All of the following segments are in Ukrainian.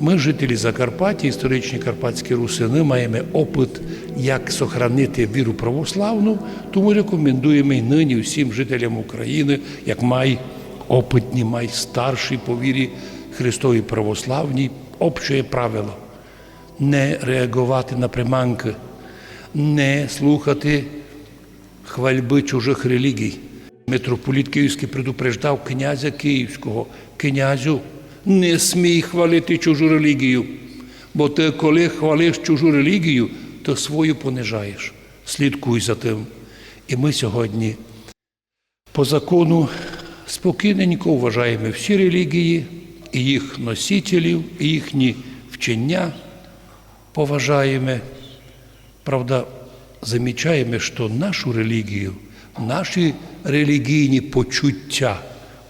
Ми, жителі Закарпаття, історичні карпатські русини, маємо опит, як сохранити віру православну, тому рекомендуємо і нині всім жителям України, як май опитні, май старші по вірі Христовій православній, общее правило не реагувати на приманки, не слухати хвальби чужих релігій. Митрополіт Київський предупреждав князя Київського, князю, не смій хвалити чужу релігію, бо ти, коли хвалиш чужу релігію, то свою понижаєш. Слідкуй за тим. І ми сьогодні по закону спокійненько вважаємо всі релігії, і їх носителів, і їхні вчення поважаємо. Правда, замічаємо, що нашу релігію, наші релігійні почуття,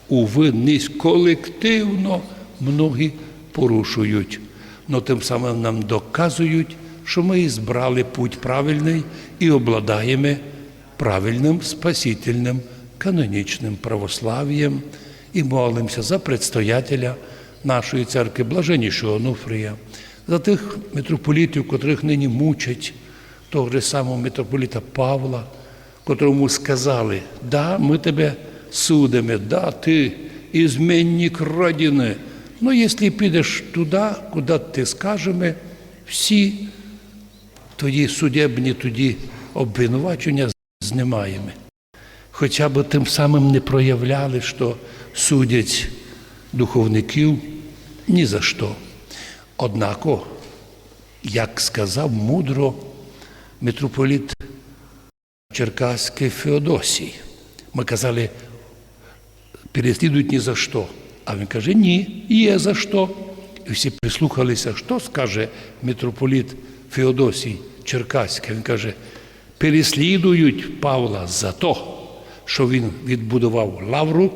уви, колективно многі порушують. Но тим самим нам доказують, що ми збрали путь правильний і обладаємо правильним спасительним канонічним православ'ям і молимося за предстоятеля нашої церкви, блаженнішого Онуфрія, за тих митрополітів, котрих нині мучать, того ж самого митрополіта Павла, котрому сказали, да, ми тебе судимо, да, ти ізменник родини. Ну, якщо підеш туди, куди ти скажемо, всі тоді судебні, тоді обвинувачення знімаємо. Хоча б тим самим не проявляли, що судять духовників ні за що. Однако, як сказав мудро митрополіт Черкаський Феодосій, ми казали, переслідують ні за що. А він каже, ні, є за що. І всі прислухалися, що скаже митрополіт Феодосій Черкаський. Він каже, переслідують Павла за то, що він відбудував лавру,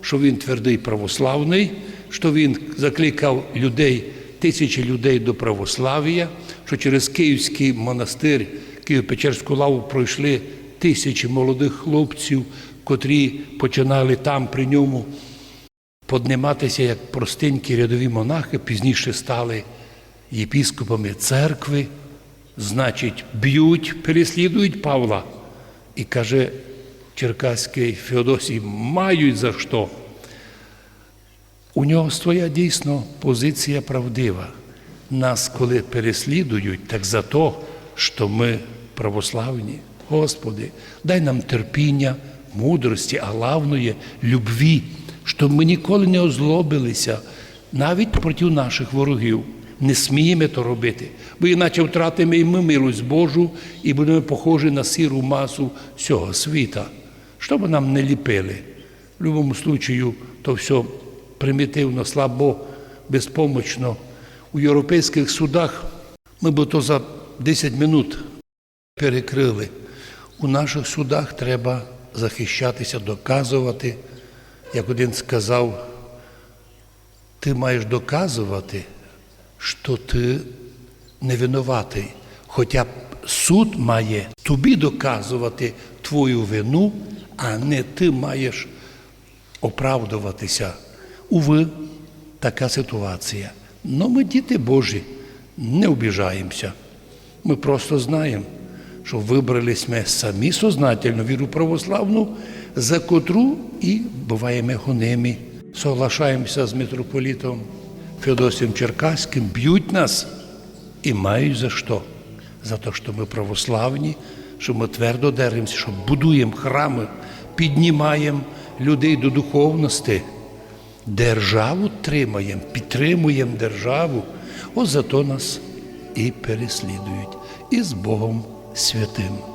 що він твердий православний, що він закликав людей, тисячі людей до православ'я, що через Київський монастир, Києво-Печерську лаву пройшли тисячі молодих хлопців, котрі починали там при ньому подниматися як простенькі рядові монахи, пізніше стали єпіскопами церкви, значить, б'ють, переслідують Павла. І каже Черкаський Феодосій, мають за що. У нього своя дійсно позиція правдива. Нас, коли переслідують, так за то, що ми православні. Господи, дай нам терпіння, мудрості, а главное – любві, щоб ми ніколи не озлобилися навіть проти наших ворогів. Не сміємо то робити, бо іначе втратимо і ми милость Божу і будемо похожі на сіру масу всього світа. Що б нам не ліпили? В будь-якому случаю то все примітивно, слабо, безпомочно. У європейських судах ми б то за 10 минут перекрили. У наших судах треба захищатися, доказувати. Як один сказав, ти маєш доказувати, що ти не винуватий. Хоча суд має тобі доказувати твою вину, а не ти маєш оправдуватися. Уви, така ситуація. Но ми, діти Божі, не обіжаємося. Ми просто знаємо, що вибрались ми самі сознательно віру православну, за котру і буваємо гоними. Соглашаємося з митрополітом Феодосієм Черкаським, б'ють нас і мають за що? За те, що ми православні, що ми твердо держимося, що будуємо храми, піднімаємо людей до духовності, державу тримаємо, підтримуємо державу. Ось за то нас і переслідують. І з Богом святим.